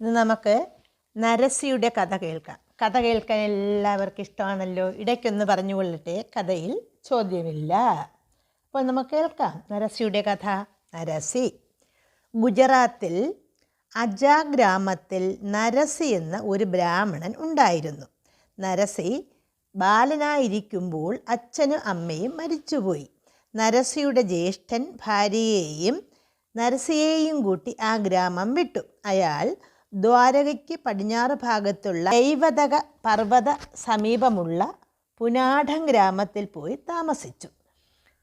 ഇന്ന് നമുക്ക് നരസിയുടെ കഥ കേൾക്കാം. കഥ കേൾക്കാൻ എല്ലാവർക്കും ഇഷ്ടമാണല്ലോ. ഇടയ്ക്കൊന്ന് പറഞ്ഞു കൊള്ളട്ടെ കഥയിൽ ചോദ്യമില്ല. അപ്പോൾ നമുക്ക് കേൾക്കാം നരസിയുടെ കഥ. നരസി. ഗുജറാത്തിൽ അജ ഗ്രാമത്തിൽ നരസി എന്ന ഒരു ബ്രാഹ്മണൻ ഉണ്ടായിരുന്നു. നരസി ബാലനായിരിക്കുമ്പോൾ അച്ഛനും അമ്മയും മരിച്ചുപോയി. നരസിയുടെ ജ്യേഷ്ഠൻ ഭാര്യയെയും നരസിയെയും കൂട്ടി ആ ഗ്രാമം വിട്ടു. അയാൾ ദ്വാരകയ്ക്ക് പടിഞ്ഞാറ് ഭാഗത്തുള്ള ദൈവതക പർവത സമീപമുള്ള പുനാഠം ഗ്രാമത്തിൽ പോയി താമസിച്ചു.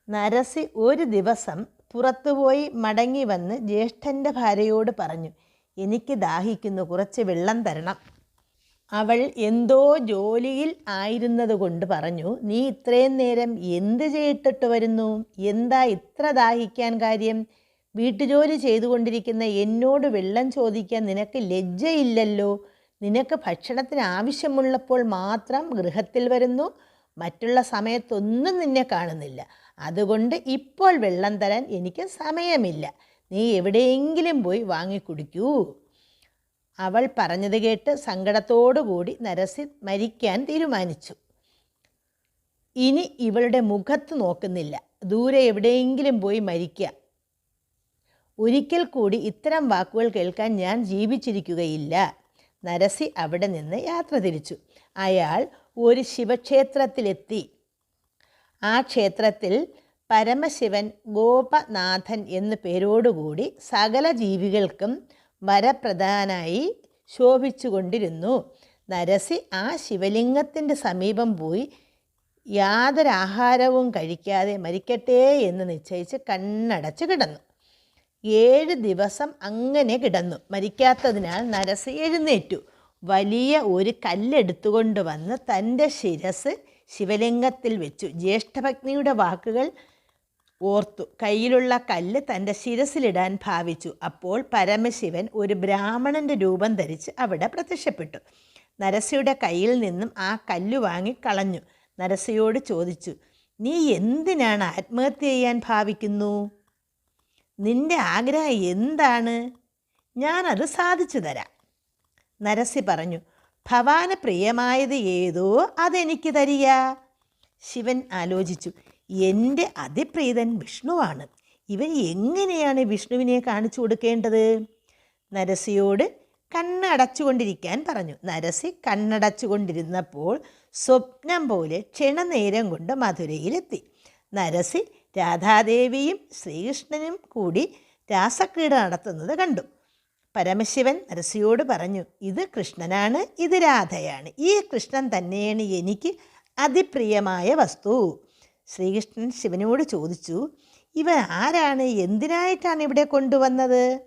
നരസി ഒരു ദിവസം പുറത്തുപോയി മടങ്ങി വന്ന് ജ്യേഷ്ഠന്റെ ഭാര്യയോട് പറഞ്ഞു എനിക്ക് ദാഹിക്കുന്നു കുറച്ച് വെള്ളം തരണം. അവൾ എന്തോ ജോലിയിൽ ആയിരുന്നതുകൊണ്ട് പറഞ്ഞു നീ ഇത്രയും നേരം എന്ത് ചെയ്തിട്ട് വരുന്നു? എന്താ ഇത്ര ദാഹിക്കാൻ കാര്യം? വീട്ടുജോലി ചെയ്തുകൊണ്ടിരിക്കുന്ന എന്നോട് വെള്ളം ചോദിക്കാൻ നിനക്ക് ലജ്ജയില്ലല്ലോ? നിനക്ക് ഭക്ഷണത്തിന് ആവശ്യമുള്ളപ്പോൾ മാത്രം ഗൃഹത്തിൽ വരുന്നു. മറ്റുള്ള സമയത്തൊന്നും നിന്നെ കാണുന്നില്ല. അതുകൊണ്ട് ഇപ്പോൾ വെള്ളം തരാൻ എനിക്ക് സമയമില്ല. നീ എവിടെയെങ്കിലും പോയി വാങ്ങിക്കുടിക്കൂ അവൾ പറഞ്ഞത് കേട്ട് സങ്കടത്തോടുകൂടി നരസി മരിക്കാൻ തീരുമാനിച്ചു. ഇനി ഇവളുടെ മുഖത്ത് നോക്കുന്നില്ല. ദൂരെ എവിടെയെങ്കിലും പോയി മരിക്കുക ഒരിക്കൽ കൂടി ഇത്തരം വാക്കുകൾ കേൾക്കാൻ ഞാൻ ജീവിച്ചിരിക്കുകയില്ല. നരസി അവിടെ നിന്ന് യാത്ര തിരിച്ചു. അയാൾ ഒരു ശിവക്ഷേത്രത്തിലെത്തി. ആ ക്ഷേത്രത്തിൽ പരമശിവൻ ഗോപനാഥൻ എന്ന പേരോടുകൂടി സകല ജീവികൾക്കും വരപ്രധാനായി ശോഭിച്ചുകൊണ്ടിരുന്നു. നരസി ആ ശിവലിംഗത്തിന്റെ സമീപം പോയി യാതൊരാഹാരവും കഴിക്കാതെ മരിക്കട്ടെ എന്ന് നിശ്ചയിച്ച് കണ്ണടച്ച് കിടന്നു. ഏഴ് ദിവസം അങ്ങനെ കിടന്നു. മരിക്കാത്തതിനാൽ നരസ എഴുന്നേറ്റു. വലിയ ഒരു കല്ലെടുത്തുകൊണ്ട് വന്ന് തന്റെ ശിരസ് ശിവലിംഗത്തിൽ വെച്ചു. ജ്യേഷ്ഠഭഗ്നിയുടെ വാക്കുകൾ ഓർത്തു. കയ്യിലുള്ള കല്ല് തന്റെ ശിരസിലിടാൻ ഭാവിച്ചു. അപ്പോൾ പരമശിവൻ ഒരു ബ്രാഹ്മണന്റെ രൂപം ധരിച്ച് അവിടെ പ്രത്യക്ഷപ്പെട്ടു. നരസിയുടെ കയ്യിൽ നിന്നും ആ കല്ല് വാങ്ങി കളഞ്ഞു. നരസിയോട് ചോദിച്ചു നീ എന്തിനാണ് ആത്മഹത്യ ചെയ്യാൻ ഭാവിക്കുന്നു? നിന്റെ ആഗ്രഹം എന്താണ്? ഞാനത് സാധിച്ചു തരാം. നരസി പറഞ്ഞു ഭവാന് പ്രിയമായത് ഏതോ അതെനിക്ക് തരിക. ശിവൻ ആലോചിച്ചു എന്റെ അതിപ്രീതൻ വിഷ്ണുവാണ്. ഇവൻ എങ്ങനെയാണ് വിഷ്ണുവിനെ കാണിച്ചു കൊടുക്കേണ്ടത്? നരസിയോട് കണ്ണടച്ചുകൊണ്ടിരിക്കാൻ പറഞ്ഞു. നരസി കണ്ണടച്ചുകൊണ്ടിരുന്നപ്പോൾ സ്വപ്നം പോലെ ക്ഷണനേരം കൊണ്ട് മധുരയിലെത്തി. നരസി രാധാദേവിയും ശ്രീകൃഷ്ണനും കൂടി രാസക്രീഡ നടത്തുന്നത് കണ്ടു. പരമശിവൻ നരസിയോട് പറഞ്ഞു ഇത് കൃഷ്ണനാണ് ഇത് രാധയാണ്. ഈ കൃഷ്ണൻ തന്നെയാണ് എനിക്ക് അതിപ്രിയമായ വസ്തു. ശ്രീകൃഷ്ണൻ ശിവനോട് ചോദിച്ചു ഇവൻ ആരാണ്? എന്തിനായിട്ടാണ് ഇവിടെ കൊണ്ടുവന്നത്?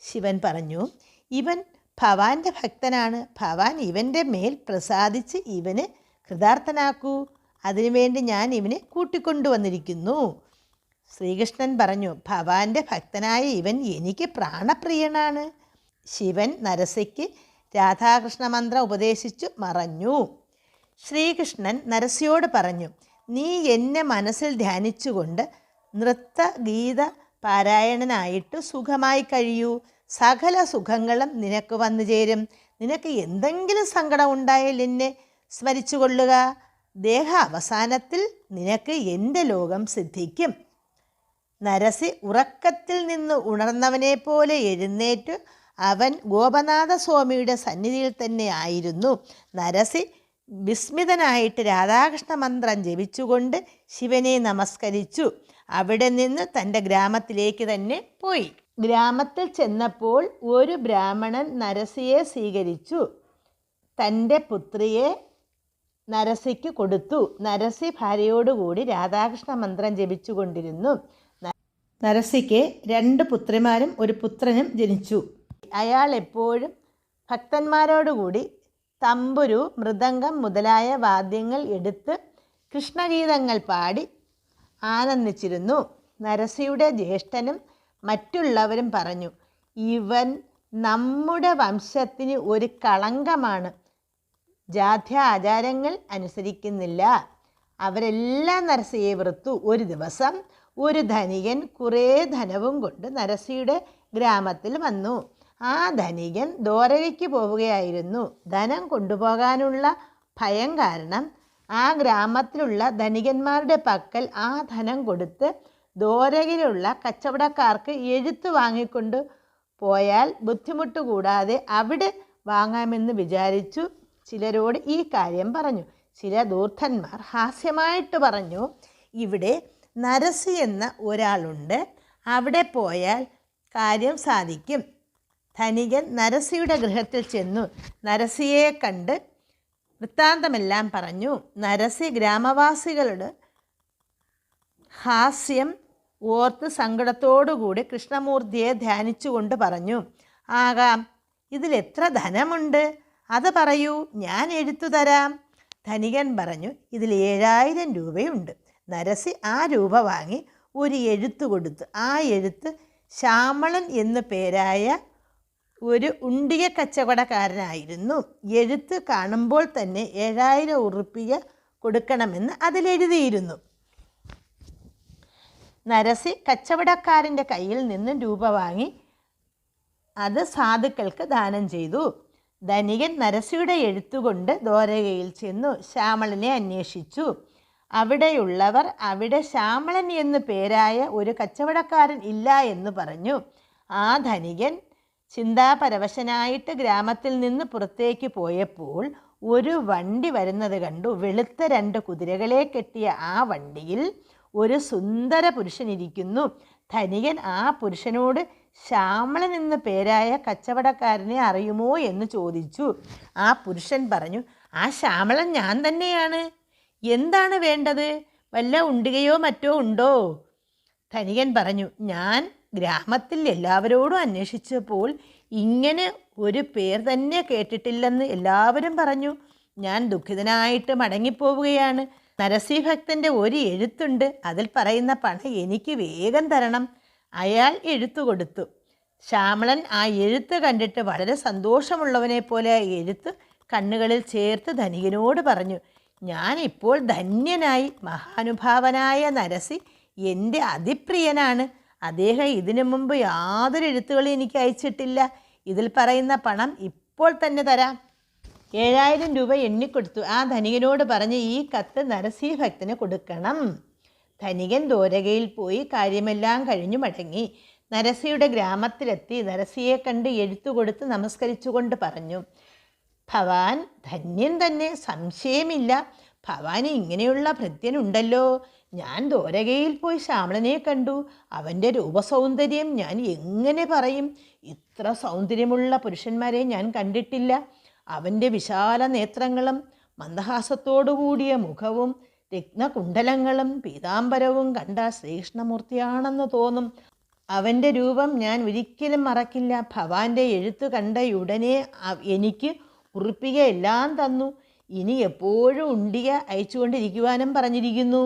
ശിവൻ പറഞ്ഞു ഇവൻ ഭവാന്റെ ഭക്തനാണ്. ഭവാൻ ഇവന്റെ മേൽ പ്രസാദിച്ച് ഇവന് കൃതാർത്ഥനാക്കൂ. അതിനുവേണ്ടി ഞാൻ ഇവനെ കൂട്ടിക്കൊണ്ടുവന്നിരിക്കുന്നു. ശ്രീകൃഷ്ണൻ പറഞ്ഞു ഭവാന്റെ ഭക്തനായ ഇവൻ എനിക്ക് പ്രാണപ്രിയനാണ്. ശിവൻ നരസയ്ക്ക് രാധാകൃഷ്ണ മന്ത്രം ഉപദേശിച്ചു മറഞ്ഞു. ശ്രീകൃഷ്ണൻ നരസിയോട് പറഞ്ഞു നീ എന്നെ മനസ്സിൽ ധ്യാനിച്ചുകൊണ്ട് നൃത്ത ഗീത പാരായണനായിട്ട് സുഖമായി കഴിയൂ. സകല സുഖങ്ങളും നിനക്ക് വന്നു ചേരും. നിനക്ക് എന്തെങ്കിലും സങ്കടം ഉണ്ടായാൽ എന്നെ സ്മരിച്ചു കൊള്ളുക ദേഹ അവസാനത്തിൽ നിനക്ക് എന്റെ ലോകം സിദ്ധിക്കും. നരസി ഉറക്കത്തിൽ നിന്ന് ഉണർന്നവനെ പോലെ എഴുന്നേറ്റ് അവൻ ഗോപനാഥ സ്വാമിയുടെ സന്നിധിയിൽ തന്നെ ആയിരുന്നു. നരസി വിസ്മിതനായിട്ട് രാധാകൃഷ്ണ മന്ത്രം ജപിച്ചുകൊണ്ട് ശിവനെ നമസ്കരിച്ചു. അവിടെ നിന്ന് തന്റെ ഗ്രാമത്തിലേക്ക് തന്നെ പോയി. ഗ്രാമത്തിൽ ചെന്നപ്പോൾ ഒരു ബ്രാഹ്മണൻ നരസിയെ സ്വീകരിച്ചു. തന്റെ പുത്രിയെ നരസിക്ക് കൊടുത്തു. നരസി ഭാര്യയോടുകൂടി രാധാകൃഷ്ണ മന്ത്രം ജപിച്ചുകൊണ്ടിരുന്നു. നരസിക്ക് രണ്ട് പുത്രിമാരും ഒരു പുത്രനും ജനിച്ചു. അയാൾ എപ്പോഴും ഭക്തന്മാരോടുകൂടി തമ്പുരു മൃദംഗം മുതലായ വാദ്യങ്ങൾ എടുത്ത് കൃഷ്ണഗീതങ്ങൾ പാടി ആനന്ദിച്ചിരുന്നു. നരസിയുടെ ജ്യേഷ്ഠനും മറ്റുള്ളവരും പറഞ്ഞു ഇവൻ നമ്മുടെ വംശത്തിന് ഒരു കളങ്കമാണ്. ജാഥ്യ ആചാരങ്ങൾ അനുസരിക്കുന്നില്ല. അവരെല്ലാം നരസിയെ വെറുത്തു. ഒരു ദിവസം ഒരു ധനികൻ കുറേ ധനവും കൊണ്ട് നരസിയുടെ ഗ്രാമത്തിൽ വന്നു. ആ ധനികൻ ദോരകയ്ക്ക് പോവുകയായിരുന്നു. ധനം കൊണ്ടുപോകാനുള്ള ഭയം കാരണം ആ ഗ്രാമത്തിലുള്ള ധനികന്മാരുടെ പക്കൽ ആ ധനം കൊടുത്ത് ദോരകയിലുള്ള കച്ചവടക്കാർക്ക് എഴുത്ത് വാങ്ങിക്കൊണ്ട് പോയാൽ ബുദ്ധിമുട്ട് കൂടാതെ അവിടെ വാങ്ങാമെന്ന് വിചാരിച്ചു. ചിലരോട് ഈ കാര്യം പറഞ്ഞു. ചില ദൂർദ്ധന്മാർ ഹാസ്യമായിട്ട് പറഞ്ഞു ഇവിടെ നരസി എന്ന ഒരാളുണ്ട്. അവിടെ പോയാൽ കാര്യം സാധിക്കും. ധനികൻ നരസിയുടെ ഗൃഹത്തിൽ ചെന്നു നരസിയെ കണ്ട് വൃത്താന്തമെല്ലാം പറഞ്ഞു. നരസി ഗ്രാമവാസികളുടെ ഹാസ്യം ഓർത്ത് സങ്കടത്തോടുകൂടി കൃഷ്ണമൂർത്തിയെ ധ്യാനിച്ചുകൊണ്ട് പറഞ്ഞു ആകാം ഇതിലെത്ര ധനമുണ്ട്? അത് പറയൂ ഞാൻ എഴുത്തു തരാം. ധനികൻ പറഞ്ഞു ഇതിൽ ഏഴായിരം രൂപയുണ്ട്. നരസി ആ രൂപ വാങ്ങി ഒരു എഴുത്ത് കൊടുത്തു. ആ എഴുത്ത് ശ്യാമളൻ എന്നു പേരായ ഒരു ഉണ്ടിയ കച്ചവടക്കാരനായിരുന്നു. എഴുത്ത് കാണുമ്പോൾ തന്നെ ഏഴായിരം ഉറുപ്പിക കൊടുക്കണമെന്ന് അതിലെഴുതിയിരുന്നു നരസി കച്ചവടക്കാരന്റെ കയ്യിൽ നിന്ന് രൂപ വാങ്ങി അത് സാധുക്കൾക്ക് ദാനം ചെയ്തു. ധനികൻ നരസിയുടെ എഴുത്തുകൊണ്ട് ദ്വാരകയിൽ ചെന്നു ശ്യാമളനെ അന്വേഷിച്ചു. അവിടെയുള്ളവർ അവിടെ ശ്യാമളൻ എന്നു പേരായ ഒരു കച്ചവടക്കാരൻ ഇല്ല എന്ന് പറഞ്ഞു. ആ ധനികൻ ചിന്താപരവശനായിട്ട് ഗ്രാമത്തിൽ നിന്ന് പുറത്തേക്ക് പോയപ്പോൾ ഒരു വണ്ടി വരുന്നത് കണ്ടു. വെളുത്ത രണ്ട് കുതിരകളെ കെട്ടിയ ആ വണ്ടിയിൽ ഒരു സുന്ദര പുരുഷനിരിക്കുന്നു ധനികൻ ആ പുരുഷനോട് ശ്യാമളൻ എന്ന പേരായ കച്ചവടക്കാരനെ അറിയുമോ എന്ന് ചോദിച്ചു. ആ പുരുഷൻ പറഞ്ഞു ആ ശ്യാമളൻ ഞാൻ തന്നെയാണ്. എന്താണ് വേണ്ടത്? വല്ല ഉണ്ടുകയോ മറ്റോ ഉണ്ടോ? ധനികൻ പറഞ്ഞു ഞാൻ ഗ്രാമത്തിൽ എല്ലാവരോടും അന്വേഷിച്ചപ്പോൾ ഇങ്ങനെ ഒരു പേർ തന്നെ കേട്ടിട്ടില്ലെന്ന് എല്ലാവരും പറഞ്ഞു. ഞാൻ ദുഃഖിതനായിട്ട് മടങ്ങിപ്പോവുകയാണ്. നരസിംഹഭക്തന്റെ ഒരു എഴുത്തുണ്ട്. അതിൽ പറയുന്ന പണം എനിക്ക് വേഗം തരണം. അയാൾ എഴുത്തു കൊടുത്തു. ശ്യാമളൻ ആ എഴുത്ത് കണ്ടിട്ട് വളരെ സന്തോഷമുള്ളവനെ പോലെ എഴുത്ത് കണ്ണുകളിൽ ചേർത്ത് ധനികനോട് പറഞ്ഞു ഞാനിപ്പോൾ ധന്യനായി മഹാനുഭാവനായ നരസി എന്റെ അതിപ്രിയനാണ്. അദ്ദേഹം ഇതിനു മുമ്പ് യാതൊരു എഴുത്തുകളും എനിക്ക് അയച്ചിട്ടില്ല. ഇതിൽ പറയുന്ന പണം ഇപ്പോൾ തന്നെ തരാം. ഏഴായിരം രൂപ എണ്ണിക്കൊടുത്തു. ആ ധനികനോട് പറഞ്ഞ് ഈ കത്ത് നരസിംഹഭക്തന് കൊടുക്കണം. ധനികൻ ദോരകയിൽ പോയി കാര്യമെല്ലാം കഴിഞ്ഞു മടങ്ങി. നരസിയുടെ ഗ്രാമത്തിലെത്തി നരസിയെ കണ്ട് എഴുത്തു കൊടുത്ത് നമസ്കരിച്ചുകൊണ്ട് പറഞ്ഞു ഭവാൻ ധന്യൻ തന്നെ സംശയമില്ല. ഭവാന് ഇങ്ങനെയുള്ള ഭൃത്യനുണ്ടല്ലോ. ഞാൻ ദോരകയിൽ പോയി ശ്യാമളനെ കണ്ടു. അവന്റെ രൂപസൗന്ദര്യം ഞാൻ എങ്ങനെ പറയും? ഇത്ര സൗന്ദര്യമുള്ള പുരുഷന്മാരെ ഞാൻ കണ്ടിട്ടില്ല. അവന്റെ വിശാല നേത്രങ്ങളും മന്ദഹാസത്തോടുകൂടിയ മുഖവും രത്നകുണ്ടലങ്ങളും പീതാംബരവും കണ്ട ശ്രീകൃഷ്ണമൂർത്തിയാണെന്ന് തോന്നും. അവന്റെ രൂപം ഞാൻ ഒരിക്കലും മറക്കില്ല. ഭവാന്റെ എഴുത്ത് കണ്ട ഉടനെ എനിക്ക് ഉറുപ്പിക എല്ലാം തന്നു. ഇനി എപ്പോഴും ഉണ്ടിക അയച്ചുകൊണ്ടിരിക്കുവാനും പറഞ്ഞിരിക്കുന്നു.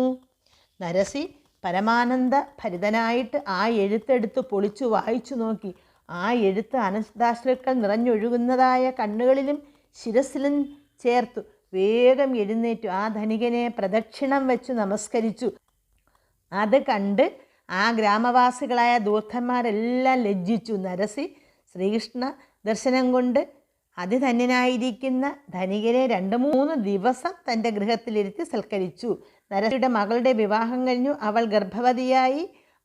നരസി പരമാനന്ദ ഭരിതനായിട്ട് ആ എഴുത്തെടുത്ത് പൊളിച്ചു വായിച്ചു നോക്കി. ആ എഴുത്ത് അനന്താശ്രുക്കൾ നിറഞ്ഞൊഴുകുന്നതായ കണ്ണുകളിലും ശിരസിലും ചേർത്തു. വേഗം എഴുന്നേറ്റു. ആ ധനികനെ പ്രദക്ഷിണം വെച്ച് നമസ്കരിച്ചു. അത് കണ്ട് ആ ഗ്രാമവാസികളായ ദൂർത്തന്മാരെല്ലാം ലജ്ജിച്ചു. നരസി ശ്രീകൃഷ്ണ ദർശനം കൊണ്ട് അതിധന്യനായിരിക്കുന്ന ധനികനെ രണ്ട് മൂന്ന് ദിവസം തന്റെ ഗൃഹത്തിലിരുത്തി സൽക്കരിച്ചു. നരസിയുടെ മകളുടെ വിവാഹം കഴിഞ്ഞു. അവൾ ഗർഭവതിയായി.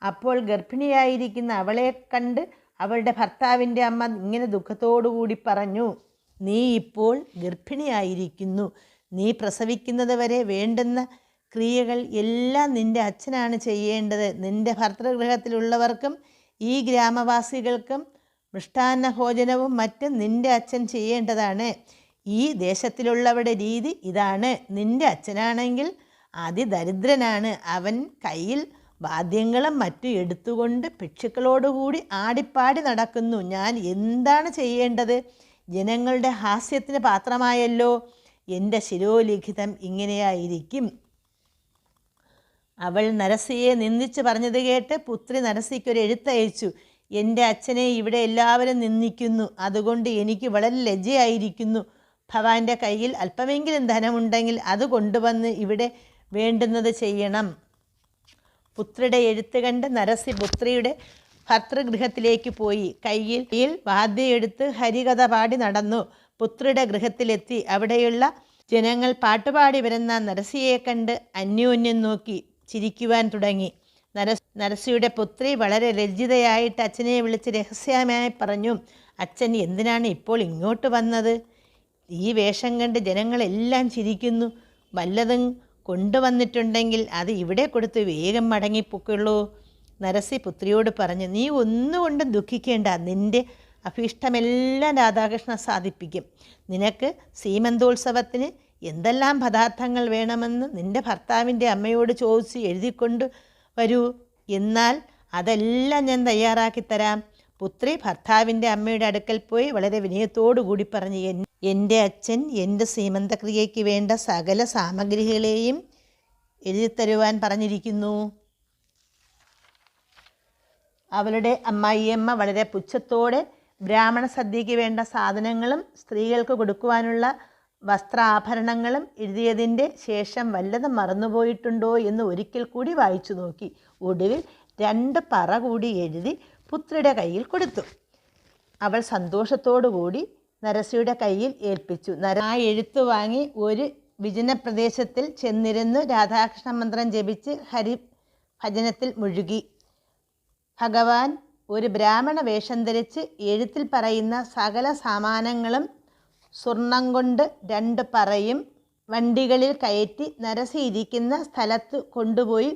അപ്പോൾ ഗർഭിണിയായിരിക്കുന്ന അവളെ കണ്ട് അവളുടെ ഭർത്താവിന്റെ അമ്മ ഇങ്ങനെ ദുഃഖത്തോടുകൂടി പറഞ്ഞു. നീ ഇപ്പോൾ ഗർഭിണിയായിരിക്കുന്നു. നീ പ്രസവിക്കുന്നത് വരെ വേണ്ടുന്ന ക്രിയകൾ എല്ലാം നിന്റെ അച്ഛനാണ് ചെയ്യേണ്ടത്. നിന്റെ ഭർത്തൃഗൃഹത്തിലുള്ളവർക്കും ഈ ഗ്രാമവാസികൾക്കും മൃഷ്ടാന്ന ഭോജനവും മറ്റും നിന്റെ അച്ഛൻ ചെയ്യേണ്ടതാണ്. ഈ ദേശത്തിലുള്ളവരുടെ രീതി ഇതാണ്. നിന്റെ അച്ഛനാണെങ്കിൽ അതിദരിദ്രനാണ്. അവൻ കയ്യിൽ വാദ്യങ്ങളും മറ്റും എടുത്തുകൊണ്ട് ഭിക്ഷുക്കളോടുകൂടി ആടിപ്പാടി നടക്കുന്നു. ഞാൻ എന്താണ് ചെയ്യേണ്ടത്? ജനങ്ങളുടെ ഹാസ്യത്തിന് പാത്രമായല്ലോ. എന്റെ ശിരോലിഖിതം ഇങ്ങനെയായിരിക്കും. അവൾ നരസിയെ നിന്ദിച്ച് പറഞ്ഞത് കേട്ട് പുത്രി നരസിക്കൊരു എഴുത്തയച്ചു. എന്റെ അച്ഛനെ ഇവിടെ എല്ലാവരും നിന്ദിക്കുന്നു. അതുകൊണ്ട് എനിക്ക് വളരെ ലജ്ജയായിരിക്കുന്നു. ഭവാന്റെ കയ്യിൽ അല്പമെങ്കിലും ധനമുണ്ടെങ്കിൽ അത് കൊണ്ടുവന്ന് ഇവിടെ വേണ്ടുന്നത് ചെയ്യണം. പുത്രിയുടെ എഴുത്ത് കണ്ട് നരസി പുത്രിയുടെ ഭർത്തൃഗൃഹത്തിലേക്ക് പോയി. കയ്യിൽ വാദ്യയെടുത്ത് ഹരികഥ പാടി നടന്നു. പുത്രിയുടെ ഗൃഹത്തിലെത്തി. അവിടെയുള്ള ജനങ്ങൾ പാട്ടുപാടി വരുന്ന നരസിയെ കണ്ട് അന്യോന്യം നോക്കി ചിരിക്കുവാൻ തുടങ്ങി. നരസ് നരസിയുടെ പുത്രി വളരെ ലജ്ജിതയായിട്ട് അച്ഛനെ വിളിച്ച് രഹസ്യമായി പറഞ്ഞു അച്ഛൻ എന്തിനാണ് ഇപ്പോൾ ഇങ്ങോട്ട് വന്നത്? ഈ വേഷം കണ്ട് ജനങ്ങളെല്ലാം ചിരിക്കുന്നു. വല്ലതും കൊണ്ടുവന്നിട്ടുണ്ടെങ്കിൽ അത് ഇവിടെ കൊടുത്ത് വേഗം മടങ്ങിപ്പൊക്കുള്ളൂ. നരസി പുത്രിയോട് പറഞ്ഞു നീ ഒന്നുകൊണ്ടും ദുഃഖിക്കേണ്ട. നിന്റെ അഭീഷ്ടമെല്ലാം രാധാകൃഷ്ണ സാധിപ്പിക്കും. നിനക്ക് സീമന്തോത്സവത്തിന് എന്തെല്ലാം പദാർത്ഥങ്ങൾ വേണമെന്ന് നിന്റെ ഭർത്താവിന്റെ അമ്മയോട് ചോദിച്ച് എഴുതിക്കൊണ്ട് വരൂ. എന്നാൽ അതെല്ലാം ഞാൻ തയ്യാറാക്കി തരാം. പുത്രി ഭർത്താവിന്റെ അമ്മയുടെ അടുക്കൽ പോയി വളരെ വിനയത്തോടു കൂടി പറഞ്ഞു "എൻ- എന്റെ അച്ഛൻ എന്റെ സീമന്തക്രിയയ്ക്ക് വേണ്ട സകല സാമഗ്രികളെയും എഴുതിത്തരുവാൻ പറഞ്ഞിരിക്കുന്നു. അവളുടെ അമ്മായിയമ്മ വളരെ പുച്ഛത്തോടെ ബ്രാഹ്മണ സദ്യയ്ക്ക് വേണ്ട സാധനങ്ങളും സ്ത്രീകൾക്ക് കൊടുക്കുവാനുള്ള വസ്ത്രാഭരണങ്ങളും എഴുതിയതിന്റെ ശേഷം വല്ലതും മറന്നുപോയിട്ടുണ്ടോ എന്ന് ഒരിക്കൽ കൂടി വായിച്ചു നോക്കി. ഒടുവിൽ രണ്ട് പറ കൂടി എഴുതി പുത്രിയുടെ കയ്യിൽ കൊടുത്തു. അവൾ സന്തോഷത്തോടുകൂടി നരസിയുടെ കയ്യിൽ ഏൽപ്പിച്ചു. നര ആ എഴുത്ത് വാങ്ങി ഒരു വിജനപ്രദേശത്തിൽ ചെന്നിരുന്നു. രാധാകൃഷ്ണ മന്ത്രം ജപിച്ച് ഹരി ഭജനത്തിൽ മുഴുകി. ഭഗവാൻ ഒരു ബ്രാഹ്മണ വേഷം ധരിച്ച് എഴുത്തിൽ പറയുന്ന സകല സാമാനങ്ങളും സ്വർണം കൊണ്ട് രണ്ട് പറയും വണ്ടികളിൽ കയറ്റി നരസി ഇരിക്കുന്ന സ്ഥലത്ത് കൊണ്ടുപോയി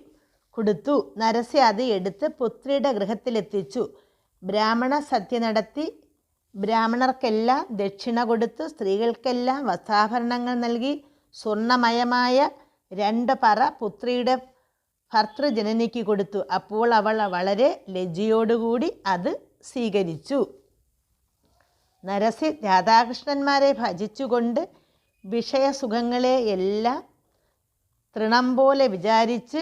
കൊടുത്തു. നരസി അത് എടുത്ത് പുത്രിയുടെ ഗൃഹത്തിലെത്തിച്ചു. ബ്രാഹ്മണ സദ്യ നടത്തി. ബ്രാഹ്മണർക്കെല്ലാം ദക്ഷിണ കൊടുത്തു സ്ത്രീകൾക്കെല്ലാം വസ്ത്രാഭരണങ്ങൾ നൽകി. സ്വർണമയമായ രണ്ട് പറ പുത്രിയുടെ ഭർത്തൃജനനിക്ക് കൊടുത്തു. അപ്പോൾ അവൾ വളരെ ലജ്ജയോടുകൂടി അത് സ്വീകരിച്ചു. നരസി രാധാകൃഷ്ണന്മാരെ ഭജിച്ചുകൊണ്ട് വിഷയസുഖങ്ങളെ എല്ലാം തൃണം പോലെ വിചാരിച്ച്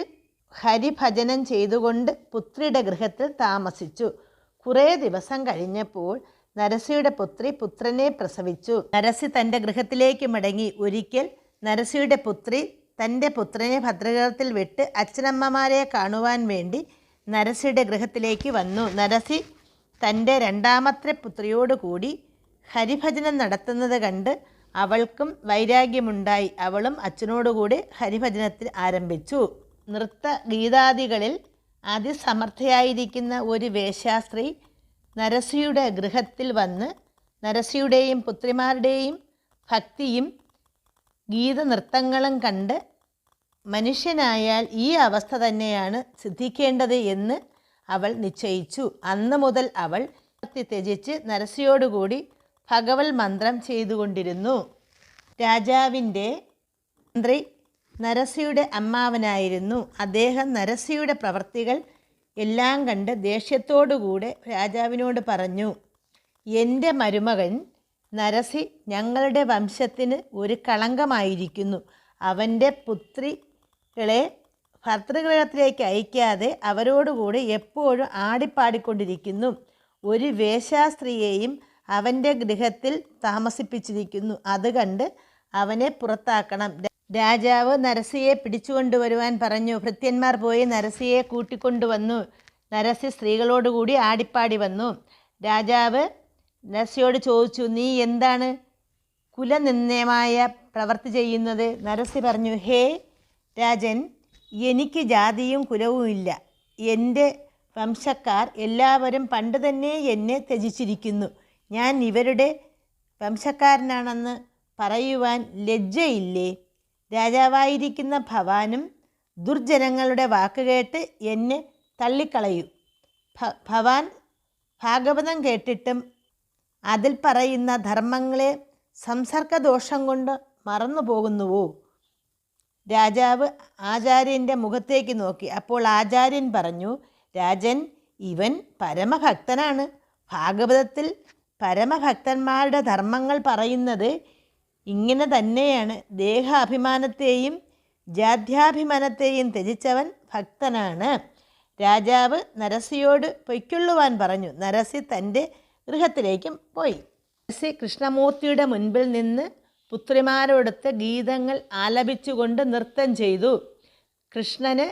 ഹരിഭജനം ചെയ്തുകൊണ്ട് പുത്രിയുടെ ഗൃഹത്തിൽ താമസിച്ചു. കുറേ ദിവസം കഴിഞ്ഞപ്പോൾ നരസിയുടെ പുത്രി പുത്രനെ പ്രസവിച്ചു. നരസി തന്റെ ഗൃഹത്തിലേക്ക് മടങ്ങി. ഒരിക്കൽ നരസിയുടെ പുത്രി തന്റെ പുത്രനെ ഭദ്രഗ്രഹത്തിൽ വിട്ട് അച്ഛനമ്മമാരെ കാണുവാൻ വേണ്ടി നരസിയുടെ ഗൃഹത്തിലേക്ക് വന്നു. നരസി തന്റെ രണ്ടാമത്തെ പുത്രിയോടുകൂടി ഹരിഭജനം നടത്തുന്നത് കണ്ട് അവൾക്കും വൈരാഗ്യമുണ്ടായി. അവളും അച്ഛനോടുകൂടി ഹരിഭജനത്തിൽ ആരംഭിച്ചു. നൃത്ത ഗീതാദികളിൽ അതിസമർത്ഥയായിരിക്കുന്ന ഒരു വേശാസ്ത്രീ നരസിയുടെ ഗൃഹത്തിൽ വന്ന് നരസിയുടെയും പുത്രിമാരുടെയും ഭക്തിയും ഗീതനൃത്തങ്ങളും കണ്ട് മനുഷ്യനായാൽ ഈ അവസ്ഥ തന്നെയാണ് സിദ്ധിക്കേണ്ടത് എന്ന് അവൾ നിശ്ചയിച്ചു. അന്ന് മുതൽ അവൾ ത്യജിച്ച് നരസിയോടുകൂടി ഭഗവൽ മന്ത്രം ചെയ്തുകൊണ്ടിരുന്നു. രാജാവിന്റെ മന്ത്രി നരസിയുടെ അമ്മാവനായിരുന്നു. അദ്ദേഹം നരസിയുടെ പ്രവർത്തികൾ എല്ലാം കണ്ട് ദേഷ്യത്തോടുകൂടെ രാജാവിനോട് പറഞ്ഞു എന്റെ മരുമകൻ നരസി ഞങ്ങളുടെ വംശത്തിന് ഒരു കളങ്കമായിരിക്കുന്നു. അവന്റെ പുത്രികളെ ഭർത്തൃഗൃഹത്തിലേക്ക് അയക്കാതെ അവരോടുകൂടി എപ്പോഴും ആടിപ്പാടിക്കൊണ്ടിരിക്കുന്നു. ഒരു വേശ്യാസ്ത്രീയെയും അവന്റെ ഗൃഹത്തിൽ താമസിപ്പിച്ചിരിക്കുന്നു. അത് കണ്ട് അവനെ പുറത്താക്കണം. രാജാവ് നരസിയെ പിടിച്ചുകൊണ്ടുവരുവാൻ പറഞ്ഞു. ഭൃത്യന്മാർ പോയി നരസിയെ കൂട്ടിക്കൊണ്ടുവന്നു. നരസി സ്ത്രീകളോടുകൂടി ആടിപ്പാടി വന്നു. രാജാവ് നരസിയോട് ചോദിച്ചു നീ എന്താണ് കുലനിന്ദയമായ പ്രവൃത്തി ചെയ്യുന്നത്? നരസി പറഞ്ഞു ഹേ രാജൻ എനിക്ക് ജാതിയും കുലവും ഇല്ല. എന്റെ വംശക്കാർ എല്ലാവരും പണ്ട് തന്നെ എന്നെ ത്യജിച്ചിരിക്കുന്നു. ഞാൻ ഇവരുടെ വംശക്കാരനാണെന്ന് പറയുവാൻ ലജ്ജയില്ലേ? രാജാവായിരിക്കുന്ന ഭവാനും ദുർജനങ്ങളുടെ വാക്കുകേട്ട് എന്നെ തള്ളിക്കളയൂ. ഭവാൻ ഭാഗവതം കേട്ടിട്ടും അതിൽ പറയുന്ന ധർമ്മങ്ങളെ സംസർഗദോഷം കൊണ്ട് മറന്നു പോകുന്നുവോ രാജാവ് ആചാര്യന്റെ മുഖത്തേക്ക് നോക്കി. അപ്പോൾ ആചാര്യൻ പറഞ്ഞു രാജൻ ഇവൻ പരമഭക്തനാണ്. ഭാഗവതത്തിൽ പരമഭക്തന്മാരുടെ ധർമ്മങ്ങൾ പറയുന്നത് ഇങ്ങനെ തന്നെയാണ്. ദേഹാഭിമാനത്തെയും ജാത്യാഭിമാനത്തെയും ത്യജിച്ചവൻ ഭക്തനാണ്. രാജാവ് നരസിയോട് പൊയ്ക്കൊള്ളുവാൻ പറഞ്ഞു. നരസി തന്റെ ഗൃഹത്തിലേക്കും പോയി. നരസി കൃഷ്ണമൂർത്തിയുടെ മുൻപിൽ നിന്ന് പുത്രിമാരോടൊത്ത് ഗീതങ്ങൾ ആലപിച്ചുകൊണ്ട് നൃത്തം ചെയ്തു. കൃഷ്ണന്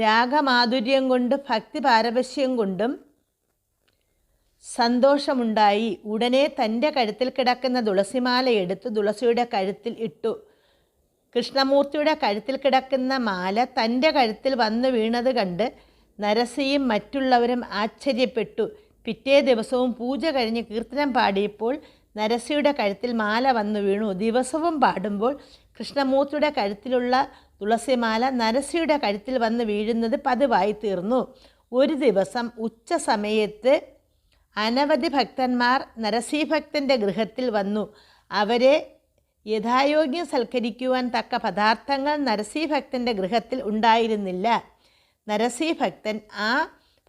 രാഗമാധുര്യം കൊണ്ട് ഭക്തി പാരവശ്യം കൊണ്ടും സന്തോഷമുണ്ടായി. ഉടനെ തന്റെ കഴുത്തിൽ കിടക്കുന്ന തുളസിമാല എടുത്ത് തുളസിയുടെ കഴുത്തിൽ ഇട്ടു. കൃഷ്ണമൂർത്തിയുടെ കഴുത്തിൽ കിടക്കുന്ന മാല തന്റെ കഴുത്തിൽ വന്നു വീണത് കണ്ട് നരസിയും മറ്റുള്ളവരും ആശ്ചര്യപ്പെട്ടു. പിറ്റേ ദിവസവും പൂജ കഴിഞ്ഞ് കീർത്തനം പാടിയപ്പോൾ നരസിയുടെ കഴുത്തിൽ മാല വന്നു വീണു. ദിവസവും പാടുമ്പോൾ കൃഷ്ണമൂർത്തിയുടെ കഴുത്തിലുള്ള തുളസിമാല നരസിയുടെ കഴുത്തിൽ വന്ന് വീഴുന്നത് പതിവായി തീർന്നു. ഒരു ദിവസം ഉച്ച സമയത്ത് അനവധി ഭക്തന്മാർ നരസീഭക്തന്റെ ഗൃഹത്തിൽ വന്നു. അവരെ യഥായോഗ്യം സൽക്കരിക്കുവാൻ തക്ക പദാർത്ഥങ്ങൾ നരസീഭക്തന്റെ ഗൃഹത്തിൽ ഉണ്ടായിരുന്നില്ല. നരസീഭക്തൻ ആ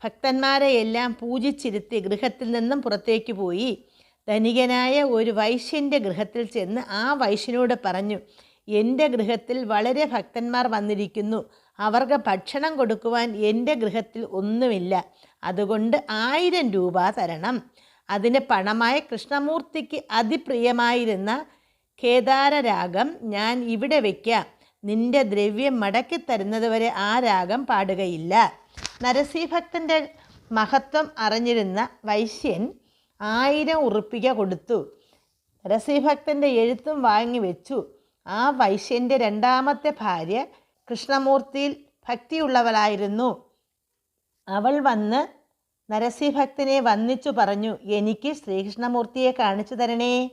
ഭക്തന്മാരെയെല്ലാം പൂജിച്ചിരുത്തി ഗൃഹത്തിൽ നിന്നും പുറത്തേക്ക് പോയി. ധനികനായ ഒരു വൈശ്യന്റെ ഗൃഹത്തിൽ ചെന്ന് ആ വൈശ്യനോട് പറഞ്ഞു എന്റെ ഗൃഹത്തിൽ വളരെ ഭക്തന്മാർ വന്നിരിക്കുന്നു. അവർക്ക് ഭക്ഷണം കൊടുക്കുവാൻ എന്റെ ഗൃഹത്തിൽ ഒന്നുമില്ല. അതുകൊണ്ട് ആയിരം രൂപ തരണം. അതിന് പണമായ കൃഷ്ണമൂർത്തിക്ക് അതിപ്രിയമായിരുന്ന കേദാരരാഗം ഞാൻ ഇവിടെ വയ്ക്കാം നിന്റെ ദ്രവ്യം മടക്കി തരുന്നതുവരെ ആ രാഗം പാടുകയില്ല. നരസീഭക്തന്റെ മഹത്വം അറിഞ്ഞിരുന്ന വൈശ്യൻ ആയിരം ഉറുപ്പിക കൊടുത്തു. നരസിംഹഭക്തന്റെ എഴുത്തും വാങ്ങി വെച്ചു. ആ വൈശ്യന്റെ രണ്ടാമത്തെ ഭാര്യ കൃഷ്ണമൂർത്തിയിൽ ഭക്തിയുള്ളവളായിരുന്നു. അവൾ വന്ന് നരസിംഹഭക്തനെ വന്നിച്ചു പറഞ്ഞു എനിക്ക് ശ്രീകൃഷ്ണമൂർത്തിയെ കാണിച്ചു തരണേ.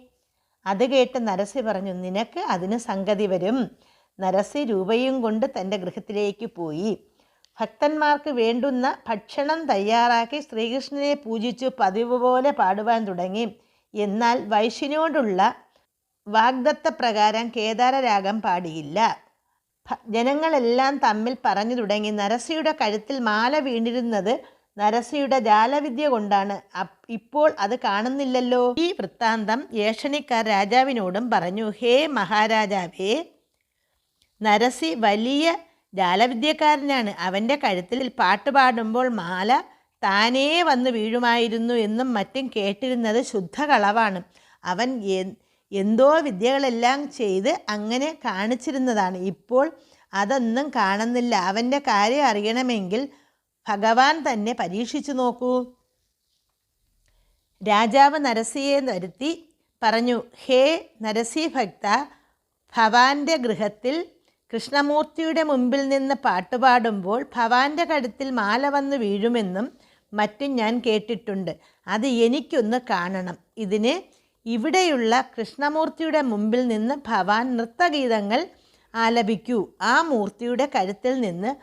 അത് കേട്ട് നരസി പറഞ്ഞു നിനക്ക് അതിന് സംഗതി വരും. നരസി രൂപയും കൊണ്ട് തന്റെ ഗൃഹത്തിലേക്ക് പോയി. ഭക്തന്മാർക്ക് വേണ്ടുന്ന ഭക്ഷണം തയ്യാറാക്കി ശ്രീകൃഷ്ണനെ പൂജിച്ചു പതിവ് പോലെ പാടുവാൻ തുടങ്ങി. എന്നാൽ വൈശ്യനോടുള്ള വാഗ്ദത്ത പ്രകാരം കേദാരരാഗം പാടിയില്ല. ജനങ്ങളെല്ലാം തമ്മിൽ പറഞ്ഞു തുടങ്ങി. നരസിയുടെ കഴുത്തിൽ മാല വീണിരുന്നത് നരസിയുടെ ജാലവിദ്യ കൊണ്ടാണ്. ഇപ്പോൾ അത് കാണുന്നില്ലല്ലോ. ഈ വൃത്താന്തം ഏഷണിക്കാർ രാജാവിനോടും പറഞ്ഞു ഹേ മഹാരാജാവേ നരസി വലിയ ജാലവിദ്യക്കാരനാണ്. അവന്റെ കഴുത്തിൽ പാട്ട് പാടുമ്പോൾ മാല താനേ വന്ന് വീഴുമായിരുന്നു എന്നും മറ്റും കേട്ടിരുന്നത് ശുദ്ധ കളവാണ് അവൻ എന്തോ വിദ്യകളെല്ലാം ചെയ്ത് അങ്ങനെ കാണിച്ചിരുന്നതാണ്. ഇപ്പോൾ അതൊന്നും കാണുന്നില്ല. അവന്റെ കാര്യം അറിയണമെങ്കിൽ ഭഗവാൻ തന്നെ പരീക്ഷിച്ചു നോക്കൂ. രാജാവ് നരസിയെ വരുത്തി പറഞ്ഞു ഹേ നരസി ഭക്ത ഭവാന്റെ ഗൃഹത്തിൽ കൃഷ്ണമൂർത്തിയുടെ മുമ്പിൽ നിന്ന് പാട്ടുപാടുമ്പോൾ ഭവാന്റെ കഴുത്തിൽ മാല വന്ന് വീഴുമെന്നും മറ്റും ഞാൻ കേട്ടിട്ടുണ്ട്. അത് എനിക്കൊന്ന് കാണണം. ഇതിന് ഇവിടെയുള്ള കൃഷ്ണമൂർത്തിയുടെ മുമ്പിൽ നിന്ന് ഭവാൻ നൃത്തഗീതങ്ങൾ ആലപിക്കൂ. ആ മൂർത്തിയുടെ കഴുത്തിൽ നിന്ന്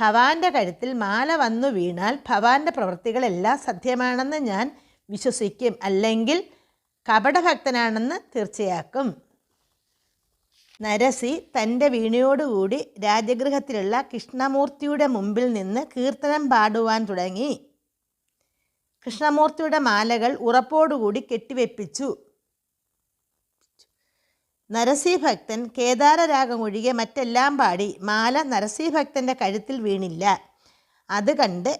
ഭവാന്റെ കഴുത്തിൽ മാല വന്നു വീണാൽ ഭവാന്റെ പ്രവൃത്തികളെല്ലാം സത്യമാണെന്ന് ഞാൻ വിശ്വസിക്കും. അല്ലെങ്കിൽ കപടഭക്തനാണെന്ന് തീർച്ചയാക്കും. നരസി തന്റെ വീണയോടുകൂടി രാജഗൃഹത്തിലുള്ള കൃഷ്ണമൂർത്തിയുടെ മുമ്പിൽ നിന്ന് കീർത്തനം പാടുവാൻ തുടങ്ങി. കൃഷ്ണമൂർത്തിയുടെ മാലകൾ ഉറപ്പോടുകൂടി കെട്ടിവെപ്പിച്ചു. നരസിഭക്തൻ കേദാരരാഗം ഒഴികെ മറ്റെല്ലാം പാടി മാല നരസിഭക്തന്റെ കഴുത്തിൽ വീണില്ല. അത് കണ്ട്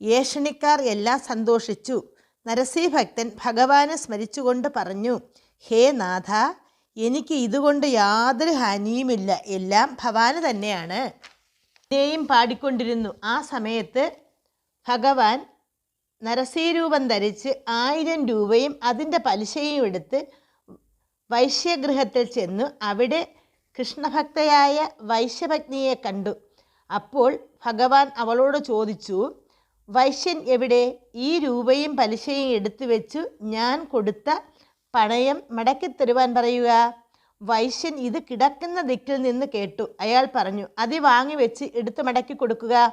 ഏഷണിക്കാർ എല്ലാം സന്തോഷിച്ചു. നരസിഭക്തൻ ഭഗവാനെ സ്മരിച്ചുകൊണ്ട് പറഞ്ഞു ഹേ നാഥ എനിക്ക് ഇതുകൊണ്ട് യാതൊരു ഹാനിയുമില്ല. എല്ലാം ഭവാന് തന്നെയാണ്. ഇതേയും പാടിക്കൊണ്ടിരുന്നു. ആ സമയത്ത് ഭഗവാൻ നരസീരൂപം ധരിച്ച് ആയിരം രൂപയും അതിന്റെ പലിശയും എടുത്ത് വൈശ്യഗൃഹത്തിൽ ചെന്നു. അവിടെ കൃഷ്ണഭക്തയായ വൈശ്യപത്നിയെ കണ്ടു. അപ്പോൾ ഭഗവാൻ അവളോട് ചോദിച്ചു വൈശ്യൻ എവിടെ? ഈ രൂപയും പലിശയും എടുത്തു വെച്ചു ഞാൻ കൊടുത്ത പണയം മടക്കിത്തരുവാൻ പറയുക. വൈശ്യൻ ഇത് കിടക്കുന്ന ദിക്കിൽ നിന്ന് കേട്ടു. അയാൾ പറഞ്ഞു അത് വാങ്ങി വെച്ച് എടുത്ത് മടക്കി കൊടുക്കുക.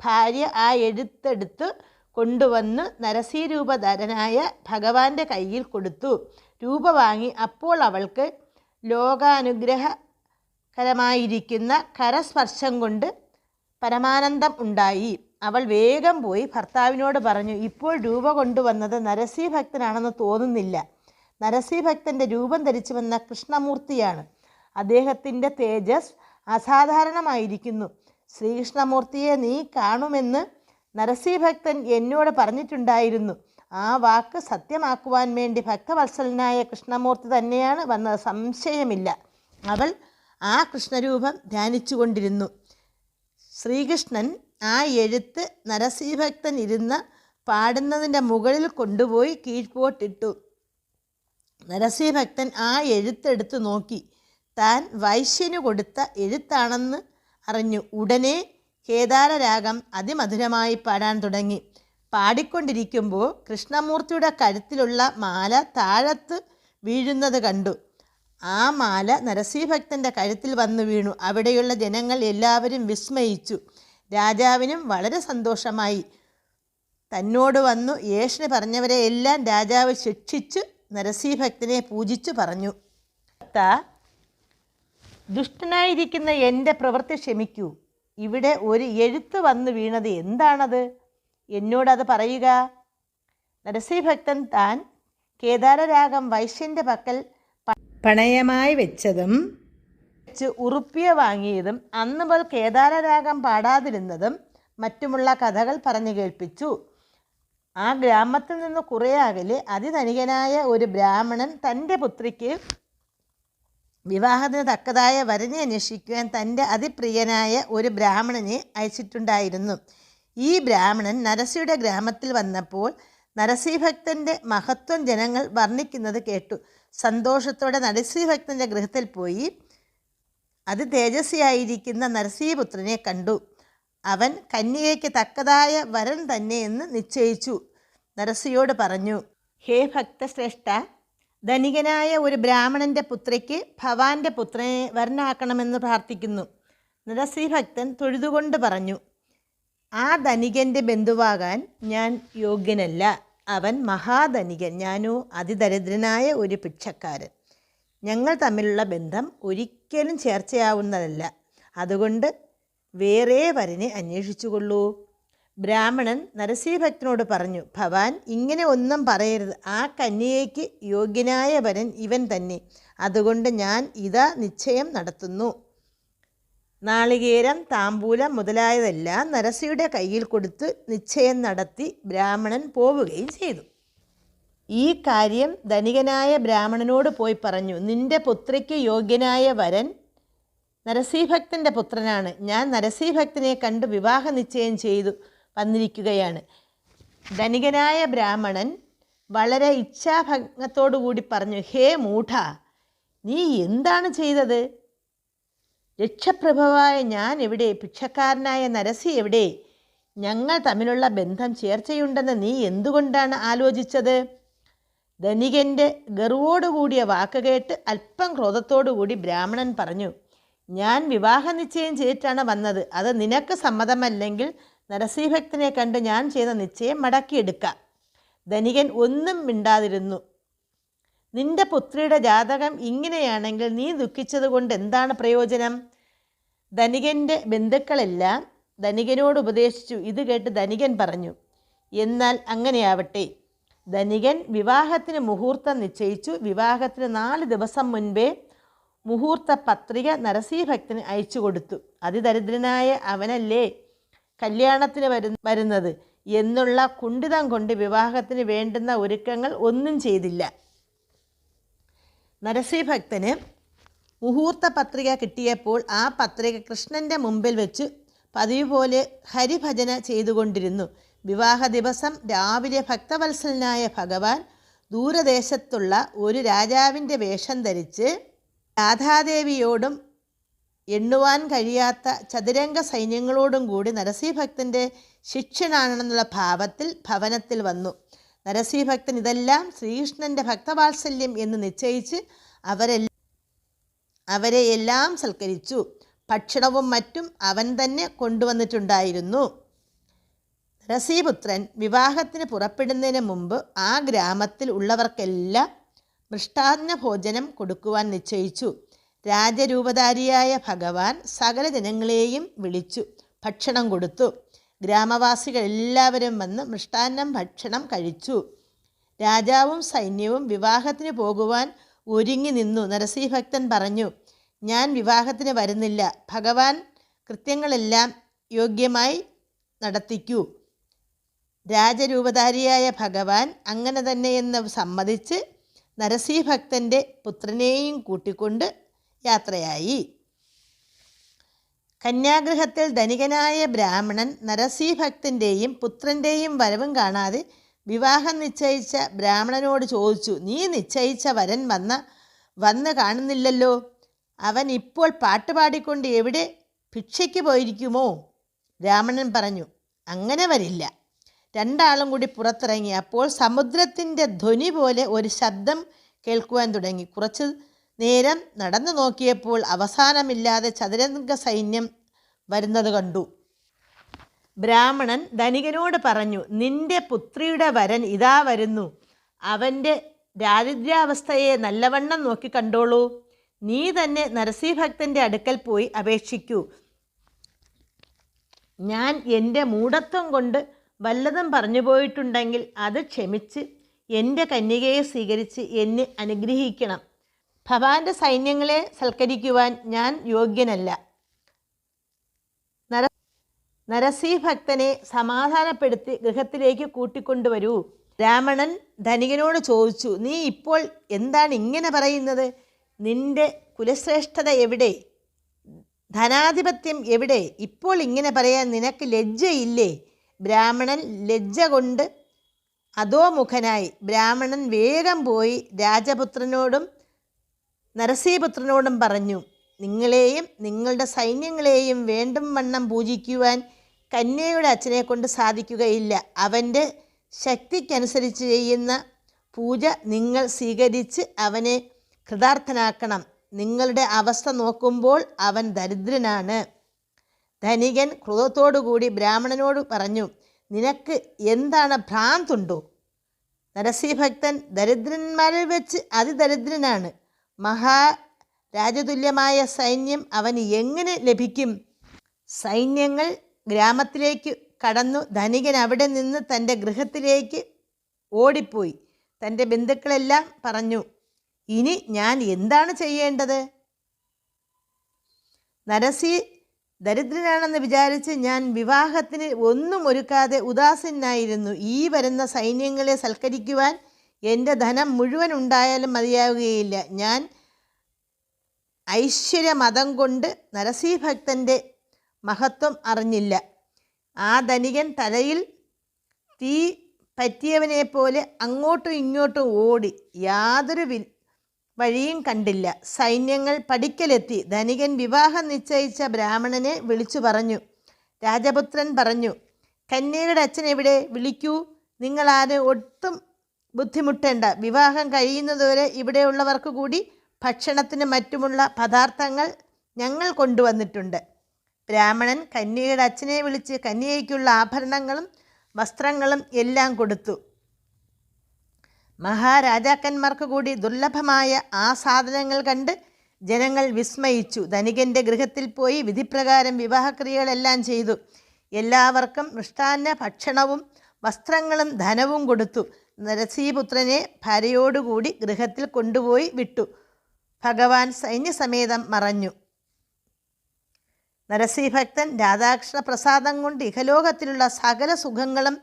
ഭാര്യ ആ എഴുത്തെടുത്ത് കൊണ്ടുവന്ന് നരസീരൂപധരനായ ഭഗവാന്റെ കയ്യിൽ കൊടുത്തു. രൂപ വാങ്ങി അപ്പോൾ അവൾക്ക് ലോകാനുഗ്രഹകരമായിരിക്കുന്ന കരസ്പർശം കൊണ്ട് പരമാനന്ദം ഉണ്ടായി. അവൾ വേഗം പോയി ഭർത്താവിനോട് പറഞ്ഞു ഇപ്പോൾ രൂപ കൊണ്ടുവന്നത് നരസീഭക്തനാണെന്ന് തോന്നുന്നില്ല. നരസീഭക്തന്റെ രൂപം ധരിച്ചു വന്ന കൃഷ്ണമൂർത്തിയാണ്. അദ്ദേഹത്തിന്റെ തേജസ് അസാധാരണമായിരിക്കുന്നു. ശ്രീകൃഷ്ണമൂർത്തിയെ നീ കാണുമെന്ന് നരസിംഹഭക്തൻ എന്നോട് പറഞ്ഞിട്ടുണ്ടായിരുന്നു. ആ വാക്ക് സത്യമാക്കുവാൻ വേണ്ടി ഭക്തവത്സലനായ കൃഷ്ണമൂർത്തി തന്നെയാണ് വന്നത്. സംശയമില്ല. അവൾ ആ കൃഷ്ണരൂപം ധ്യാനിച്ചുകൊണ്ടിരുന്നു. ശ്രീകൃഷ്ണൻ ആ എഴുത്ത് നരസിംഹഭക്തൻ ഇരുന്ന പാടുന്നതിന്റെ മുകളിൽ കൊണ്ടുപോയി കീഴ്പോട്ടിട്ടു. നരസിംഹഭക്തൻ ആ എഴുത്തെടുത്ത് നോക്കി. താൻ വൈശ്യന് കൊടുത്ത എഴുത്താണെന്ന് അറിഞ്ഞു ഉടനെ കേദാരരാഗം അതിമധുരമായി പാടാൻ തുടങ്ങി. പാടിക്കൊണ്ടിരിക്കുമ്പോൾ കൃഷ്ണമൂർത്തിയുടെ കഴുത്തിലുള്ള മാല താഴത്ത് വീഴുന്നത് കണ്ടു. ആ മാല നരസിംഹഭക്തന്റെ കഴുത്തിൽ വന്നു വീണു. അവിടെയുള്ള ജനങ്ങൾ എല്ലാവരും വിസ്മയിച്ചു. രാജാവിനും വളരെ സന്തോഷമായി. തന്നോട് വന്നു യേശന് പറഞ്ഞവരെ എല്ലാം രാജാവ് ശിക്ഷിച്ചു നരസിംഹഭക്തനെ പൂജിച്ചു പറഞ്ഞു. ഭക്ത ദുഷ്ടനായിരിക്കുന്ന എന്റെ പ്രവൃത്തി ക്ഷമിക്കൂ. ഇവിടെ ഒരു എഴുത്ത് വന്നു വീണത് എന്താണത്? എന്നോടത് പറയുക. നരസിംഹഭക്തൻ താൻ കേദാരരാഗം വൈശ്യന്റെ പക്കൽ പണയമായി വെച്ചതും വെച്ച് ഉറുപ്പിയ വാങ്ങിയതും അന്ന് മുതൽ കേദാരരാഗം പാടാതിരുന്നതും മറ്റുമുള്ള കഥകൾ പറഞ്ഞു കേൾപ്പിച്ചു. ആ ഗ്രാമത്തിൽ നിന്ന് കുറേ അകലെ അതിധനികനായ ഒരു ബ്രാഹ്മണൻ തന്റെ പുത്രിക്ക് വിവാഹത്തിന് തക്കതായ വരനെ അന്വേഷിക്കുവാൻ തന്റെ അതിപ്രിയനായ ഒരു ബ്രാഹ്മണനെ അയച്ചിട്ടുണ്ടായിരുന്നു. ഈ ബ്രാഹ്മണൻ നരസിയുടെ ഗ്രാമത്തിൽ വന്നപ്പോൾ നരസിംഹഭക്തന്റെ മഹത്വം ജനങ്ങൾ വർണിക്കുന്നത് കേട്ടു. സന്തോഷത്തോടെ നരസിംഹഭക്തന്റെ ഗൃഹത്തിൽ പോയി. അത് തേജസ്വിയായിരിക്കുന്ന നരസിംഹപുത്രനെ കണ്ടു. അവൻ കന്യകയ്ക്ക് തക്കതായ വരൻ തന്നെയെന്ന് നിശ്ചയിച്ചു. നരസിയോട് പറഞ്ഞു ഹേ ഭക്തശ്രേഷ്ഠ ധനികനായ ഒരു ബ്രാഹ്മണന്റെ പുത്രയ്ക്ക് ഭവാന്റെ പുത്രനെ വരനാക്കണമെന്ന് പ്രാർത്ഥിക്കുന്നു നരസി ഭക്തൻ തൊഴുതുകൊണ്ട് പറഞ്ഞു ആ ധനികന്റെ ബന്ധുവാകാൻ ഞാൻ യോഗ്യനല്ല. അവൻ മഹാധനികൻ ഞാനോ അതിദരിദ്രനായ ഒരു ഭിക്ഷക്കാരൻ. ഞങ്ങൾ തമ്മിലുള്ള ബന്ധം ഒരിക്കലും ചേർച്ചയാവുന്നതല്ല. അതുകൊണ്ട് വേറെ വരനെ അന്വേഷിച്ചുകൊള്ളൂ. ബ്രാഹ്മണൻ നരസിംഹഭക്തനോട് പറഞ്ഞു ഭവാൻ ഇങ്ങനെ ഒന്നും പറയരുത്. ആ കന്യകയ്ക്ക് യോഗ്യനായ വരൻ ഇവൻ തന്നെ. അതുകൊണ്ട് ഞാൻ ഇതാ നിശ്ചയം നടത്തുന്നു. നാളികേരം താമ്പൂലം മുതലായതെല്ലാം നരസിയുടെ കയ്യിൽ കൊടുത്ത് നിശ്ചയം നടത്തി ബ്രാഹ്മണൻ പോവുകയും ചെയ്തു. ഈ കാര്യം ധനികനായ ബ്രാഹ്മണനോട് പോയി പറഞ്ഞു നിന്റെ പുത്രിക്ക് യോഗ്യനായ വരൻ നരസിംഹഭക്തന്റെ പുത്രനാണ്. ഞാൻ നരസിംഹഭക്തനെ കണ്ട് വിവാഹ നിശ്ചയം ചെയ്തു വന്നിരിക്കുകയാണ്. ധനികനായ ബ്രാഹ്മണൻ വളരെ ഇച്ഛാഭംഗത്തോടുകൂടി പറഞ്ഞു ഹേ മൂഢ നീ എന്താണ് ചെയ്തത്? രക്ഷപ്രഭവായ ഞാൻ എവിടെ? ഭിക്ഷക്കാരനായ നരസി എവിടെ? ഞങ്ങൾ തമ്മിലുള്ള ബന്ധം ചേർച്ചയുണ്ടെന്ന് നീ എന്തുകൊണ്ടാണ് ആലോചിച്ചത്? ധനികന്റെ ഗർവോടുകൂടിയ വാക്ക് കേട്ട് അല്പം ക്രോധത്തോടുകൂടി ബ്രാഹ്മണൻ പറഞ്ഞു ഞാൻ വിവാഹ നിശ്ചയം ചെയ്തിട്ടാണ് വന്നത്. അത് നിനക്ക് സമ്മതമല്ലെങ്കിൽ നരസിംഹഭക്തനെ കണ്ട് ഞാൻ ചെയ്ത നിശ്ചയം മടക്കിയെടുക്കാം. ധനികൻ ഒന്നും മിണ്ടാതിരുന്നു. നിന്റെ പുത്രിയുടെ ജാതകം ഇങ്ങനെയാണെങ്കിൽ നീ ദുഃഖിച്ചത് കൊണ്ട് എന്താണ് പ്രയോജനം? ധനികന്റെ ബന്ധുക്കളെല്ലാം ധനികനോട് ഉപദേശിച്ചു. ഇത് കേട്ട് ധനികൻ പറഞ്ഞു എന്നാൽ അങ്ങനെയാവട്ടെ. ധനികൻ വിവാഹത്തിന് മുഹൂർത്തം നിശ്ചയിച്ചു. വിവാഹത്തിന് നാല് ദിവസം മുൻപേ മുഹൂർത്ത പത്രിക നരസിംഹക്തന് അയച്ചു കൊടുത്തു. അതിദരിദ്രനായ അവനല്ലേ കല്യാണത്തിന് വരു വരുന്നത്? എന്നുള്ള കുണ്ഠിതം കൊണ്ട് വിവാഹത്തിന് വേണ്ടുന്ന ഒരുക്കങ്ങൾ ഒന്നും ചെയ്തില്ല. നരസിംഹഭക്തന് മുഹൂർത്ത പത്രിക കിട്ടിയപ്പോൾ ആ പത്രിക കൃഷ്ണന്റെ മുമ്പിൽ വെച്ച് പതിവ് പോലെ ഹരിഭജന ചെയ്തുകൊണ്ടിരുന്നു. വിവാഹ ദിവസം രാവിലെ ഭക്തവത്സലനായ ഭഗവാൻ ദൂരദേശത്തുള്ള ഒരു രാജാവിന്റെ വേഷം ധരിച്ച് രാധാദേവിയോടും എണ്ണുവാൻ കഴിയാത്ത ചതുരംഗ സൈന്യങ്ങളോടും കൂടി നരസിംഹഭക്തന്റെ ശിക്ഷനാണെന്നുള്ള ഭാവത്തിൽ ഭവനത്തിൽ വന്നു. നരസിംഹഭക്തൻ ഇതെല്ലാം ശ്രീകൃഷ്ണന്റെ ഭക്തവാത്സല്യം എന്ന് നിശ്ചയിച്ച് അവരെല്ലാം അവരെ എല്ലാം സൽക്കരിച്ചു. ഭക്ഷണവും മറ്റും അവൻ തന്നെ കൊണ്ടുവന്നിട്ടുണ്ടായിരുന്നു. നരസീപുത്രൻ വിവാഹത്തിന് പുറപ്പെടുന്നതിന് മുമ്പ് ആ ഗ്രാമത്തിൽ ഉള്ളവർക്കെല്ലാം മൃഷ്ടാന്ന ഭോജനം കൊടുക്കുവാൻ നിശ്ചയിച്ചു. രാജരൂപധാരിയായ ഭഗവാൻ സകല ജനങ്ങളെയും വിളിച്ചു ഭക്ഷണം കൊടുത്തു. ഗ്രാമവാസികൾ എല്ലാവരും വന്ന് മൃഷ്ടാന്നം ഭക്ഷണം കഴിച്ചു. രാജാവും സൈന്യവും വിവാഹത്തിന് പോകുവാൻ ഒരുങ്ങി നിന്നു നരസിംഹഭക്തൻ പറഞ്ഞു. ഞാൻ വിവാഹത്തിന് വരുന്നില്ല. ഭഗവാൻ കൃത്യങ്ങളെല്ലാം യോഗ്യമായി നടത്തിക്കൂ. രാജരൂപധാരിയായ ഭഗവാൻ അങ്ങനെ തന്നെയെന്ന് സമ്മതിച്ച് നരസിംഹഭക്തന്റെ പുത്രനെയും കൂട്ടിക്കൊണ്ട് യാത്രയായി. കന്യാഗ്രഹത്തിൽ ധനികനായ ബ്രാഹ്മണൻ നരസിംഹഭക്തന്റെയും പുത്രന്റെയും വരവും കാണാതെ വിവാഹം നിശ്ചയിച്ച ബ്രാഹ്മണനോട് ചോദിച്ചു നീ നിശ്ചയിച്ച വരൻ വന്ന വന്ന് കാണുന്നില്ലല്ലോ? അവൻ ഇപ്പോൾ പാട്ടുപാടിക്കൊണ്ട് എവിടെ? ഭിക്ഷയ്ക്ക് പോയിരിക്കുമോ? ബ്രാഹ്മണൻ പറഞ്ഞു അങ്ങനെ വരില്ല. രണ്ടാളും കൂടി പുറത്തിറങ്ങി. അപ്പോൾ സമുദ്രത്തിന്റെ ധ്വനി പോലെ ഒരു ശബ്ദം കേൾക്കുവാൻ തുടങ്ങി. കുറച്ച് നേരം നടന്നു നോക്കിയപ്പോൾ അവസാനമില്ലാതെ ചതുരംഗ സൈന്യം വരുന്നത് കണ്ടു. ബ്രാഹ്മണൻ ധനികനോട് പറഞ്ഞു നിന്റെ പുത്രിയുടെ വരൻ ഇതാ വരുന്നു. അവന്റെ ദാരിദ്ര്യാവസ്ഥയെ നല്ലവണ്ണം നോക്കി കണ്ടോളൂ. നീ തന്നെ നരസിംഹഭക്തന്റെ അടുക്കൽ പോയി അപേക്ഷിക്കൂ. ഞാൻ എന്റെ മൂഢത്വം കൊണ്ട് വല്ലതും പറഞ്ഞു പോയിട്ടുണ്ടെങ്കിൽ അത് ക്ഷമിച്ച് എന്റെ കന്യകയെ സ്വീകരിച്ച് എന്നെ അനുഗ്രഹിക്കണം. ഭവാന്റെ സൈന്യങ്ങളെ സൽക്കരിക്കുവാൻ ഞാൻ യോഗ്യനല്ല. നര നരസീഭക്തനെ സമാധാനപ്പെടുത്തി ഗൃഹത്തിലേക്ക് കൂട്ടിക്കൊണ്ടുവരൂ. രാമണൻ ധനികനോട് ചോദിച്ചു നീ ഇപ്പോൾ എന്താണ് ഇങ്ങനെ പറയുന്നത്? നിന്റെ കുലശ്രേഷ്ഠത എവിടെ? ധനാധിപത്യം എവിടെ? ഇപ്പോൾ ഇങ്ങനെ പറയാൻ നിനക്ക് ലജ്ജയില്ലേ? ബ്രാഹ്മണൻ ലജ്ജ കൊണ്ട് അധോമുഖനായി ബ്രാഹ്മണൻ വേഗം പോയി രാജപുത്രനോടും നരസീപുത്രനോടും പറഞ്ഞു നിങ്ങളെയും നിങ്ങളുടെ സൈന്യങ്ങളെയും വേണ്ടും വണ്ണം പൂജിക്കുവാൻ കന്യയുടെ അച്ഛനെ കൊണ്ട് സാധിക്കുകയില്ല. അവന്റെ ശക്തിക്കനുസരിച്ച് ചെയ്യുന്ന പൂജ നിങ്ങൾ സ്വീകരിച്ച് അവനെ കൃതാർത്ഥനാക്കണം. നിങ്ങളുടെ അവസ്ഥ നോക്കുമ്പോൾ അവൻ ദരിദ്രനാണ്. ധനികൻ ക്രോധത്തോടുകൂടി ബ്രാഹ്മണനോട് പറഞ്ഞു നിനക്ക് എന്താണ് ഭ്രാന്തുണ്ടോ? നരസിംഹഭക്തൻ ദരിദ്രന്മാരിൽ വെച്ച് അതിദരിദ്രനാണ്. മഹാ രാജതുല്യമായ സൈന്യം അവന് എങ്ങനെ ലഭിക്കും? സൈന്യങ്ങൾ ഗ്രാമത്തിലേക്ക് കടന്നു ധനികൻ അവിടെ നിന്ന് തന്റെ ഗൃഹത്തിലേക്ക് ഓടിപ്പോയി. തന്റെ ബന്ധുക്കളെല്ലാം പറഞ്ഞു ഇനി ഞാൻ എന്താണ് ചെയ്യേണ്ടത്? നരസി ദരിദ്രനാണെന്ന് വിചാരിച്ച് ഞാൻ വിവാഹത്തിന് ഒന്നും ഒരുക്കാതെ ഉദാസീനായിരുന്നു. ഈ വരുന്ന സൈന്യങ്ങളെ സൽക്കരിക്കുവാൻ എന്റെ ധനം മുഴുവൻ ഉണ്ടായാലും മതിയാവുകയില്ല. ഞാൻ ഐശ്വര്യമതം കൊണ്ട് നരസീഭക്തന്റെ മഹത്വം അറിഞ്ഞില്ല. ആ ധനികൻ തലയിൽ തീ പറ്റിയവനെ പോലെ അങ്ങോട്ടും ഇങ്ങോട്ടും ഓടി യാതൊരു വഴിയും കണ്ടില്ല. സൈന്യങ്ങൾ പടിക്കലെത്തി. ധനികൻ വിവാഹം നിശ്ചയിച്ച ബ്രാഹ്മണനെ വിളിച്ചു പറഞ്ഞു. രാജപുത്രൻ പറഞ്ഞു കന്യയുടെ അച്ഛൻ എവിടെ? വിളിക്കൂ. നിങ്ങളാരും ഒട്ടും ബുദ്ധിമുട്ടേണ്ട. വിവാഹം കഴിയുന്നതുവരെ ഇവിടെയുള്ളവർക്ക് കൂടി ഭക്ഷണത്തിന് മറ്റുമുള്ള പദാർത്ഥങ്ങൾ ഞങ്ങൾ കൊണ്ടുവന്നിട്ടുണ്ട്. ബ്രാഹ്മണൻ കന്യയുടെ അച്ഛനെ വിളിച്ച് കന്യയ്ക്കുള്ള ആഭരണങ്ങളും വസ്ത്രങ്ങളും എല്ലാം കൊടുത്തു. മഹാരാജാക്കന്മാർക്ക് കൂടി ദുർലഭമായ ആ സാധനങ്ങൾ കണ്ട് ജനങ്ങൾ വിസ്മയിച്ചു. ധനികന്റെ ഗൃഹത്തിൽ പോയി വിധിപ്രകാരം വിവാഹക്രിയകളെല്ലാം ചെയ്തു. എല്ലാവർക്കും മൃഷ്ടാന്ന ഭക്ഷണവും വസ്ത്രങ്ങളും ധനവും കൊടുത്തു. നരസീപുത്രനെ ഭാര്യയോടുകൂടി ഗൃഹത്തിൽ കൊണ്ടുപോയി വിട്ടു. ഭഗവാൻ സൈന്യസമേതം മറഞ്ഞു. നരസീഭക്തൻ രാധാകൃഷ്ണ പ്രസാദം കൊണ്ട് ഇഹലോകത്തിലുള്ള സകല സുഖങ്ങളും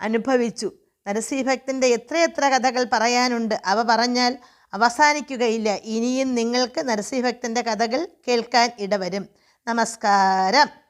അനുഭവിച്ചു. നരസീഭക്തന്റെ എത്രയെത്ര കഥകൾ പറയാനുണ്ട് അവ പറഞ്ഞാൽ അവസാനിക്കുകയില്ല. ഇനിയും നിങ്ങൾക്ക് നരസീഭക്തന്റെ കഥകൾ കേൾക്കാൻ ഇടവരും. നമസ്കാരം.